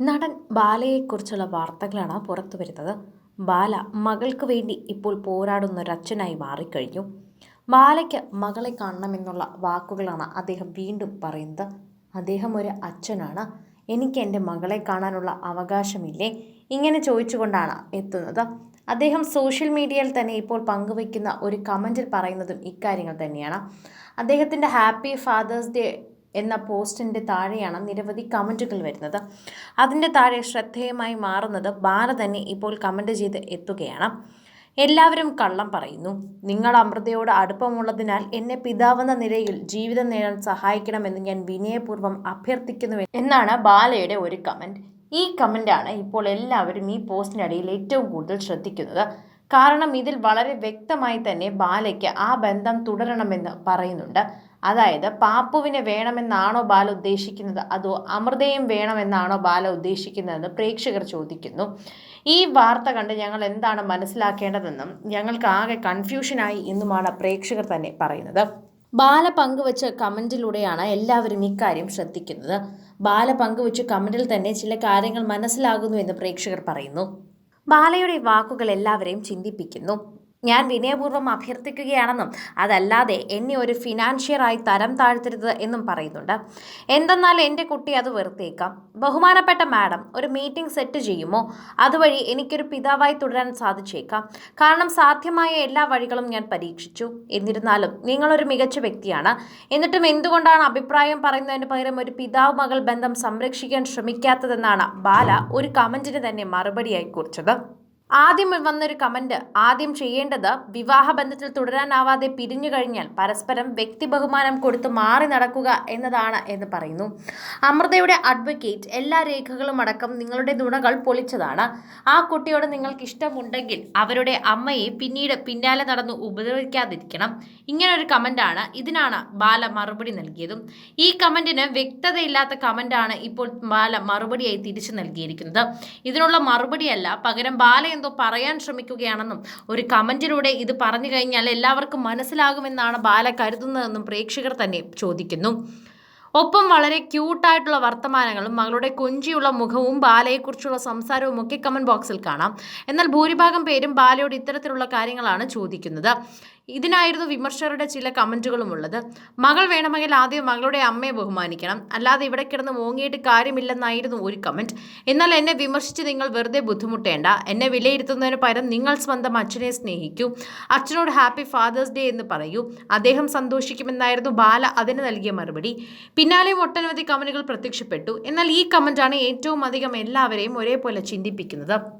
നടൻ ബാലയെക്കുറിച്ചുള്ള വാർത്തകളാണ് പുറത്തു വരുന്നത്. ബാല മകൾക്ക് വേണ്ടി ഇപ്പോൾ പോരാടുന്ന ഒരച്ഛനായി മാറിക്കഴിഞ്ഞു. ബാലയ്ക്ക് മകളെ കാണണമെന്നുള്ള വാക്കുകളാണ് അദ്ദേഹം വീണ്ടും പറയുന്നത്. അദ്ദേഹം ഒരു അച്ഛനാണ്. എനിക്ക് എന്റെ മകളെ കാണാനുള്ള അവകാശമില്ലേ? ഇങ്ങനെ ചോദിച്ചുകൊണ്ടാണ് എത്തുന്നത്. അദ്ദേഹം സോഷ്യൽ മീഡിയയിൽ തന്നെ ഇപ്പോൾ പങ്കുവയ്ക്കുന്ന ഒരു കമന്റിൽ പറയുന്നതും ഇക്കാര്യങ്ങൾ തന്നെയാണ്. അദ്ദേഹത്തിന്റെ ഹാപ്പി ഫാദേഴ്സ് ഡേ എന്ന പോസ്റ്റിന്റെ താഴെയാണ് നിരവധി കമന്റുകൾ വരുന്നത്. അതിന്റെ താഴെ ശ്രദ്ധേയമായി മാറുന്നത് ബാല തന്നെ ഇപ്പോൾ കമന്റ് ചെയ്ത് എത്തുകയാണ്. എല്ലാവരും കള്ളം പറയുന്നു. നിങ്ങൾ അമൃതയോട് അടുപ്പമുള്ളതിനാൽ എന്നെ പിതാവെന്ന നിലയിൽ ജീവിതം നേടാൻ സഹായിക്കണമെന്ന് ഞാൻ വിനയപൂർവം അഭ്യർത്ഥിക്കുന്നു എന്നാണ് ബാലയുടെ ഒരു കമന്റ് ഈ കമന്റാണ് ഇപ്പോൾ എല്ലാവരും ഈ പോസ്റ്റിനടിയിൽ ഏറ്റവും കൂടുതൽ ശ്രദ്ധിക്കുന്നത്. കാരണം ഇതിൽ വളരെ വ്യക്തമായി തന്നെ ബാലയ്ക്ക് ആ ബന്ധം തുടരണമെന്ന് പറയുന്നുണ്ട്. അതായത് പാപ്പുവിനെ വേണമെന്നാണോ ബാല ഉദ്ദേശിക്കുന്നത്? അതോ അമൃതയും വേണമെന്നാണോ ബാല ഉദ്ദേശിക്കുന്നതെന്ന് പ്രേക്ഷകർ ചോദിക്കുന്നു. ഈ വാർത്ത കണ്ട് ഞങ്ങൾ എന്താണ് മനസ്സിലാക്കേണ്ടതെന്നും ഞങ്ങൾക്ക് ആകെ കൺഫ്യൂഷനായി എന്നുമാണ് പ്രേക്ഷകർ തന്നെ പറയുന്നത്. ബാല പങ്കുവച്ച കമന്റിലൂടെയാണ് എല്ലാവരും ഇക്കാര്യം ശ്രദ്ധിക്കുന്നത്. ബാല പങ്കുവച്ച കമന്റിൽ തന്നെ ചില കാര്യങ്ങൾ മനസ്സിലാകുന്നു എന്ന് പ്രേക്ഷകർ പറയുന്നു. ബാലയുടെ വാക്കുകൾ എല്ലാവരെയും ചിന്തിപ്പിക്കുന്നു. ഞാൻ വിനയപൂർവം അഭ്യർത്ഥിക്കുകയാണെന്നും അതല്ലാതെ എന്നെ ഒരു ഫിനാൻഷ്യറായി തരം താഴ്ത്തരുത് എന്നും പറയുന്നുണ്ട്. എന്തെന്നാൽ എന്റെ കുട്ടി അത് വെറുത്തേക്കാം. ബഹുമാനപ്പെട്ട മാഡം ഒരു മീറ്റിംഗ് സെറ്റ് ചെയ്യുമോ? അതുവഴി എനിക്കൊരു പിതാവായി തുടരാൻ സാധിച്ചേക്കാം. കാരണം സാധ്യമായ എല്ലാ വഴികളും ഞാൻ പരീക്ഷിച്ചു. എന്നിരുന്നാലും നിങ്ങളൊരു മികച്ച വ്യക്തിയാണ്. എന്നിട്ടും എന്തുകൊണ്ടാണ് അഭിപ്രായം പറയുന്നതിന് പകരം ഒരു പിതാവ് മകൾ ബന്ധം സംരക്ഷിക്കാൻ ശ്രമിക്കാത്തതെന്നാണ് ബാല ഒരു കമന്റിന് തന്നെ മറുപടിയായി കുറിച്ചത്. ആദ്യം വന്നൊരു കമന്റ് ആദ്യം ചെയ്യേണ്ടത് വിവാഹബന്ധത്തിൽ തുടരാനാവാതെ പിരിഞ്ഞു കഴിഞ്ഞാൽ പരസ്പരം വ്യക്തി ബഹുമാനം കൊടുത്ത് മാറി നടക്കുക എന്നതാണ് എന്ന് പറയുന്നു. അമൃതയുടെ അഡ്വക്കേറ്റ് എല്ലാ രേഖകളും അടക്കം നിങ്ങളുടെ നുണകൾ പൊളിച്ചതാണ്. ആ കുട്ടിയോട് നിങ്ങൾക്ക് ഇഷ്ടമുണ്ടെങ്കിൽ അവരുടെ അമ്മയെ പിന്നീട് പിന്നാലെ നടന്ന് ഉപദ്രവിക്കാതിരിക്കണം. ഇങ്ങനൊരു കമന്റാണ്. ഇതിനാണ് ബാല മറുപടി നൽകിയതും. ഈ കമന്റിന് വ്യക്തതയില്ലാത്ത കമന്റാണ് ഇപ്പോൾ ബാല മറുപടിയായി തിരിച്ചു നൽകിയിരിക്കുന്നത്. ഇതിനുള്ള മറുപടിയല്ല പകരം ബാല എന്തോ പറയാൻ ശ്രമിക്കുകയാണെന്നും ഒരു കമന്റിലൂടെ ഇത് പറഞ്ഞു കഴിഞ്ഞാൽ എല്ലാവർക്കും മനസ്സിലാകുമെന്നാണ് ബാല കരുതുന്നതെന്നും പ്രേക്ഷകർ തന്നെ ചോദിക്കുന്നു. ഒപ്പം വളരെ ക്യൂട്ടായിട്ടുള്ള വർത്തമാനങ്ങളും മകളുടെ കൊഞ്ചിയുള്ള മുഖവും ബാലയെക്കുറിച്ചുള്ള സംസാരവും ഒക്കെ കമന്റ് ബോക്സിൽ കാണാം. എന്നാൽ ഭൂരിഭാഗം പേരും ബാലയോട് ഇത്തരത്തിലുള്ള കാര്യങ്ങളാണ് ചോദിക്കുന്നത്. ഇതിനായിരുന്നു വിമർശകരുടെ ചില കമന്റുകളും ഉള്ളത്. മകൾ വേണമെങ്കിൽ ആദ്യം മകളുടെ അമ്മയെ ബഹുമാനിക്കണം. അല്ലാതെ ഇവിടെ കിടന്ന് മോങ്ങിയിട്ട് കാര്യമില്ലെന്നായിരുന്നു ഒരു കമന്റ്. എന്നാൽ എന്നെ വിമർശിച്ച് നിങ്ങൾ വെറുതെ ബുദ്ധിമുട്ടേണ്ട. എന്നെ വിലയിരുത്തുന്നതിന് പകരം നിങ്ങൾ സ്വന്തം അച്ഛനെ സ്നേഹിക്കൂ. അച്ഛനോട് ഹാപ്പി ഫാദേഴ്സ് ഡേ എന്ന് പറയൂ. അദ്ദേഹം സന്തോഷിക്കുമെന്നായിരുന്നു ബാല അതിന് നൽകിയ മറുപടി. പിന്നാലെയും ഒട്ടനവധി കമന്റുകൾ പ്രത്യക്ഷപ്പെട്ടു. എന്നാൽ ഈ കമന്റാണ് ഏറ്റവും അധികം എല്ലാവരെയും ഒരേപോലെ ചിന്തിപ്പിക്കുന്നത്.